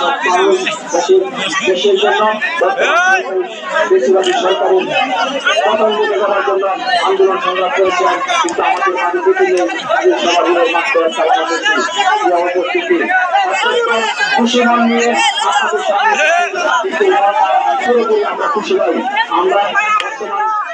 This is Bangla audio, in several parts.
মানুষ দেশের দেশের জন্য বেশিরভাগই সরকারের পতন করে জন্য আন্দোলন সংগ্রাম করেছেন কিন্তু আমাদের মাঝে যেতে নেই তাদের সবাই মাত্র চালানো হচ্ছে এই অবস্থিতি খুশি নিয়ে আপনাদের সামনে পুরোপুরি আমরা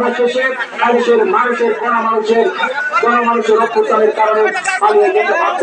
মানুষের মানুষের কোন মানুষের কোন মানুষের অভ্যুত্থানের কারণে পালিয়ে যেতে বাধ্য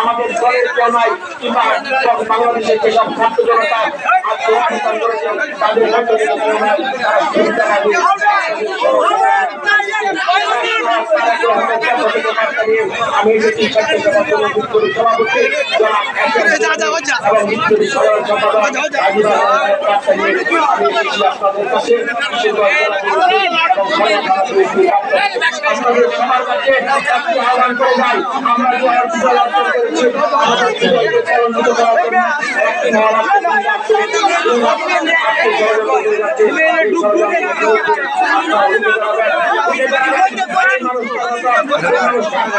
আমাদের মধ্যে কেউ নাই তারা চিন্তাবাদী আমি এই যে টি-শার্ট থেকে বর্তমানে বুক করি সভাপতি জনাব এবং মৃত্যুর সাধারণ সম্পাদক রাজীব রায় প্রার্থী আমি এসেছি আপনাদের কাছে কিশোরগঞ্জ জেলা বিএনপির এবং সরকার বিএনপির আপনাদের সবার কাছে আহ্বান করে যাই আমরা যে অর্থ অর্জন করেছি আমাদের জীবনকে চ্যালেঞ্জিত করার জন্য একটি মহারাষ্ট্র আপনার